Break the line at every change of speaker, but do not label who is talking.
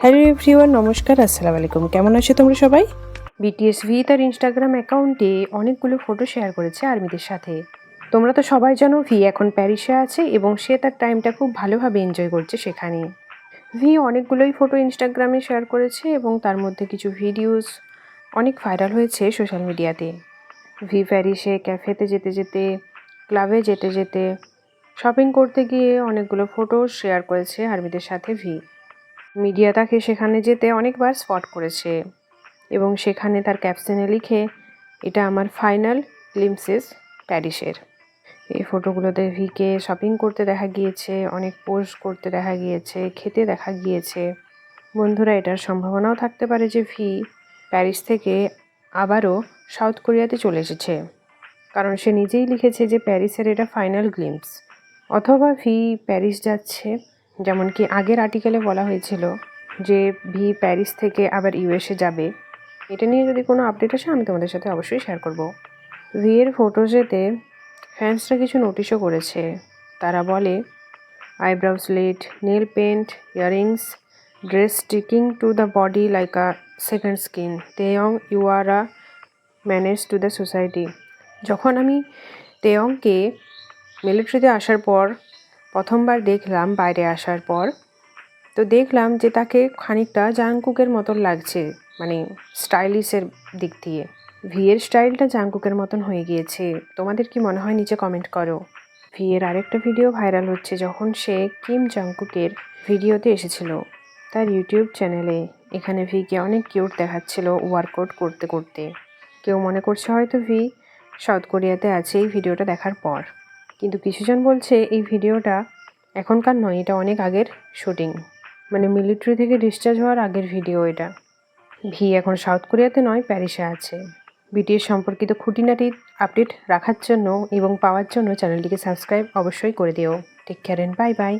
Hello everyone, নমস্কার, আসসালামু আলাইকুম। কেমন আছো তোমরা সবাই? বিটিএস ভি তার ইনস্টাগ্রাম অ্যাকাউন্টে অনেকগুলো ফটো শেয়ার করেছে আর্মিদের সাথে। তোমরা তো সবাই জানো ভি এখন প্যারিসে আছে এবং সে তার টাইমটা খুব ভালোভাবে এনজয় করছে সেখানে। ভি অনেকগুলোই ফটো ইনস্টাগ্রামে শেয়ার করেছে এবং তার মধ্যে কিছু ভিডিওস অনেক ভাইরাল হয়েছে সোশ্যাল মিডিয়াতে ভি প্যারিসে ক্যাফেতে যেতে যেতে ক্লাবে যেতে যেতে শপিং করতে গিয়ে অনেকগুলো ফটো শেয়ার করেছে আর্মিদের সাথে ভি মিডিয়া তাকে সেখানে যেতে অনেকবার স্পট করেছে এবং সেখানে তার ক্যাপশনে লিখে, এটা আমার ফাইনাল গ্লিমসেস প্যারিসের এই ফটোগুলোতে ভিকে শপিং করতে দেখা গিয়েছে, অনেক পোস্ট করতে দেখা গিয়েছে, খেতে দেখা গিয়েছে। বন্ধুরা, এটার সম্ভাবনাও থাকতে পারে যে ভি প্যারিস থেকে আবারও সাউথ কোরিয়াতে চলে এসেছে। কারণ সে নিজেই লিখেছে যে প্যারিসের এটা ফাইনাল গ্লিমস অথবা ভি প্যারিস যাচ্ছে যেমন কি আগের আর্টিকেলে বলা হয়েছিল যে ভি প্যারিস থেকে আবার ইউএসএ যাবে। এটা নিয়ে যদি কোনো আপডেট আসে, আমি তোমাদের সাথে অবশ্যই শেয়ার করব। ভি এর ফটোজেতে ফ্যান্সরা কিছু নোটিশও করেছে। তারা বলে eyebrow slit nail paint earrings dress sticking to the body like a second skin Taeyong you are a menace to the society যখন আমি তেয়ংকে মিলিটারিতে আসার পর প্রথমবার দেখলাম বাইরে আসার পর। তো দেখলাম যে তাকে খানিকটা জাংকুকের মতন লাগছে মানে স্টাইলিশের দিক দিয়ে। ভিয়ের স্টাইলটা জাংকুকের মতন হয়ে গিয়েছে। তোমাদের কি মনে হয় নিচে কমেন্ট করো। ভিয়ের আরেকটা ভিডিও ভাইরাল হচ্ছে যখন সে কিম জাংকুকের ভিডিওতে এসেছিল তার ইউটিউব চ্যানেলে। এখানে ভিকে অনেক কিউট দেখাচ্ছিল ওয়ার্কআউট করতে করতে। কেউ মনে করছে হয়তো ভি সাউথ কোরিয়াতে আছে এই ভিডিওটা দেখার পর। কিন্তু কিছুজন বলছে এই ভিডিওটা এখনকার নয়, এটা অনেক আগের শুটিং। মানে মিলিটারি থেকে ডিসচার্জ হওয়ার আগের ভিডিও এটা। ভি এখন সাউথ কোরিয়াতে নয় প্যারিসে আছে। বিটিএস সম্পর্কিত খুঁটিনাটি আপডেট রাখার জন্য এবং পাওয়ার জন্য চ্যানেলটিকে সাবস্ক্রাইব অবশ্যই করে দিও। Take care bye bye